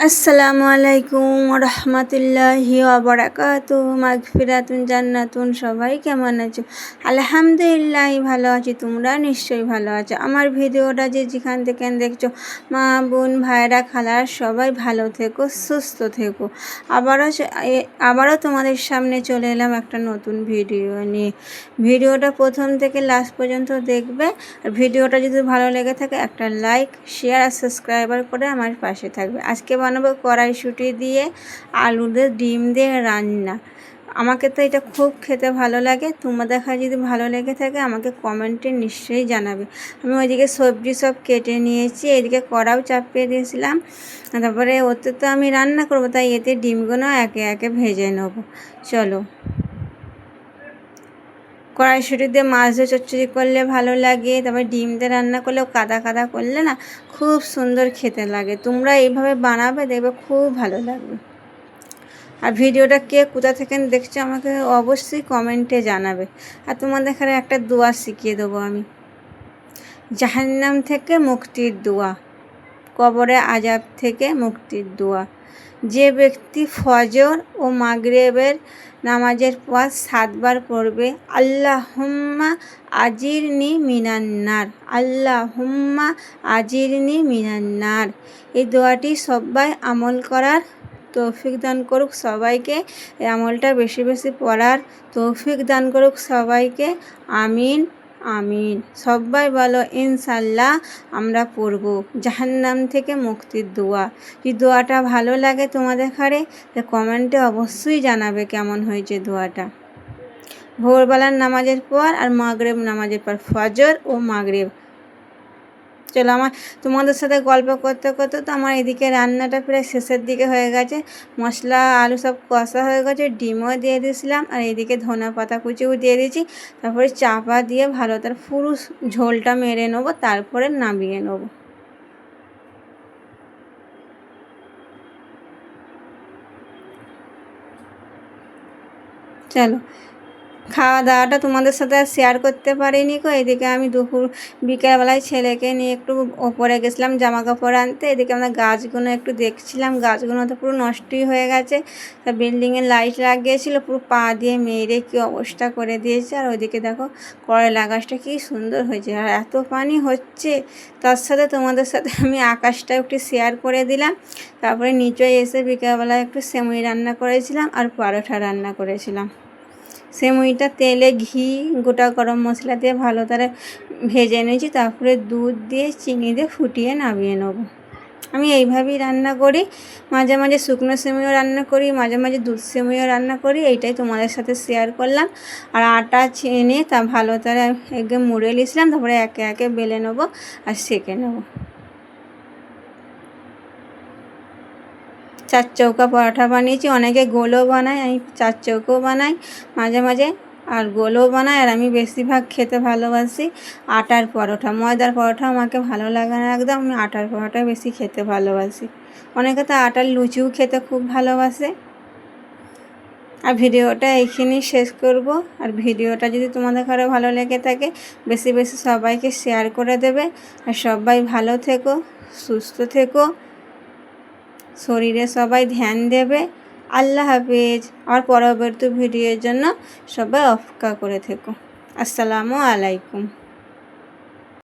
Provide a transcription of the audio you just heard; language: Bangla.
আসসালামু আলাইকুম রহমতুল্লাহি আবরাকাত মাগফিরাতুন জান্নাতুন। সবাই কেমন আছো? আলহামদুলিল্লাহ ভালো আছি, তোমরা নিশ্চয়ই ভালো আছো। আমার ভিডিওটা যে যেখান থেকে দেখছ, মা, বোন ভাইরা খালার সবাই ভালো থেকো, সুস্থ থেকো। আবারও আবারও তোমাদের সামনে চলে এলাম একটা নতুন ভিডিও নিয়ে। ভিডিওটা প্রথম থেকে লাস্ট পর্যন্ত দেখবে, আর ভিডিওটা যদি ভালো লেগে থাকে, একটা লাইক, শেয়ার আর সাবস্ক্রাইবার করে আমার পাশে থাকবে। আজকে বানাবো কড়াইশুঁটি দিয়ে, আলু দিয়ে, ডিম দিয়ে, রান্না। আমাকে তো এটা খুব খেতে ভালো লাগে। তোমাদের দেখা যদি ভালো লেগে থাকে, আমাকে কমেন্টে নিশ্চয়ই জানাবে। আমি ওইদিকে সবজি সব কেটে নিয়েছি এদিকে কড়াও চাপিয়ে দিয়েছিলাম। তারপরে ওতে তো আমি রান্না করব, তাই এতে ডিমগুলো একে একে ভেজে নেব। চলো। কড়াইশুঁটি দিয়ে মাছ দিয়ে চচ্চড়ি করলে ভালো লাগে, তারপর ডিম দিয়ে রান্না করলেও কাদা কাদা করলে না খুব সুন্দর খেতে লাগে। তোমরা এইভাবে বানাবে, দেখবে খুব ভালো লাগবে। আর ভিডিওটা কে কোথা থেকে দেখছ আমাকে অবশ্যই কমেন্টে জানাবে। আর তোমাদের এখানে একটা দোয়া শিখিয়ে দেবো আমি। জাহান্নাম থেকে মুক্তির দোয়া, কবরে আজাব থেকে মুক্তির দোয়া। যে ব্যক্তি ফজর ও মাগরেবের নামাজের পর সাতবার পড়বে আল্লাহ হুম্মা আজিরনি মিনান্নার আল্লাহ হুম্মা আজিরনি মিনান্নার। এই দোয়াটি সবাই আমল করার তৌফিক দান করুক, সবাইকে এই আমলটা বেশি বেশি পড়ার তৌফিক দান করুক সবাইকে, আমিন। আমিন। সবাই বলো ইনশাল্লাহ আমরা পড়ব। জাহান্নাম থেকে মুক্তির দোয়া। যদি দোয়াটা ভালো লাগে তোমাদের ঘরে? তো কমেন্টে অবশ্যই জানাবে কেমন হয়েছে দোয়াটা। ভোরবেলার নামাজের পর আর মাগরেব নামাজের পর ফজর ও মাগরেব। চলো। আমার তোমাদের সাথে গল্প করতে করতে তো আমার এদিকে রান্নাটা প্রায় শেষের দিকে হয়ে গেছে। মশলা, আলু সব কষা হয়ে গেছে, ডিমও দিয়ে দিয়েছিলাম আর এদিকে ধনা পাতা কুচিও দিয়ে দিয়েছি। তারপরে চাপা দিয়ে ভালো তার পুরো ঝোলটা মেরে নেব, তারপরে নামিয়ে নেব। চলো। খাওয়া দাওয়াটা তোমাদের সাথে আর শেয়ার করতে পারিনি কো এদিকে আমি দুপুর, বিকেলবেলায় ছেলেকে নিয়ে একটু ওপরে গেছিলাম জামা কাপড় আনতে। এদিকে আমরা গাছগুলো একটু দেখছিলাম, গাছগুলো তো পুরো নষ্টই হয়ে গেছে। তা বিল্ডিংয়ে লাইট লাগিয়েছিল, পুরো পা দিয়ে মেরে কী অবস্থা করে দিয়েছে। আর ওইদিকে দেখো, করলা গাছটা কী সুন্দর হয়েছে। আর এত পানি হচ্ছে, তার সাথে তোমাদের সাথে আমি আকাশটা একটু শেয়ার করে দিলাম। তারপরে নিচে এসে বিকেলবেলায় একটু সেমুই রান্না করেছিলাম আর পরোটা রান্না করেছিলাম। সেমুইটা তেলে ঘি, গোটা গরম মশলা দিয়ে ভালো করে ভেজে নিয়েছি, তারপরে দুধ দিয়ে, চিনি দিয়ে ফুটিয়ে নামিয়ে নেব। আমি এইভাবেই রান্না করি, মাঝে মাঝে শুকনো সেমুইও রান্না করি, মাঝে মাঝে দুধ সেমুইও রান্না করি, এইটাই তোমাদের সাথে শেয়ার করলাম। আর আটা ছেনে তা ভালো করে এগে মুড়ে নিয়েছিলাম, তারপরে একে একে বেলে নেব আর সেঁকে নেব। চার চৌকা পরোটা বানিয়েছি। অনেকে গোলও বানায়, আমি চার চৌকো বানাই মাঝে মাঝে। আর গোলও বানাই, আর আমি বেশিরভাগ খেতে ভালোবাসি আটার পরোটা। ময়দার পরোটা আমাকে ভালো লাগে না একদম, আমি আটার পরোটা বেশি খেতে ভালোবাসি। অনেকে তো আটার লুচিও খেতে খুব ভালোবাসে। আর ভিডিওটা এইখানেই শেষ করব। আর ভিডিওটা যদি তোমাদের ঘরে ভালো লেগে থাকে, বেশি বেশি সবাইকে শেয়ার করে দেবে। আর সবাই ভালো থেকো, সুস্থ থেকো। শরীরে সবাই ধ্যান দেবে। আল্লাহ হাফিজ। আমার পরবর্তী ভিডিওর জন্য সবাই অপেক্ষা করে থেকো। আসসালামু আলাইকুম।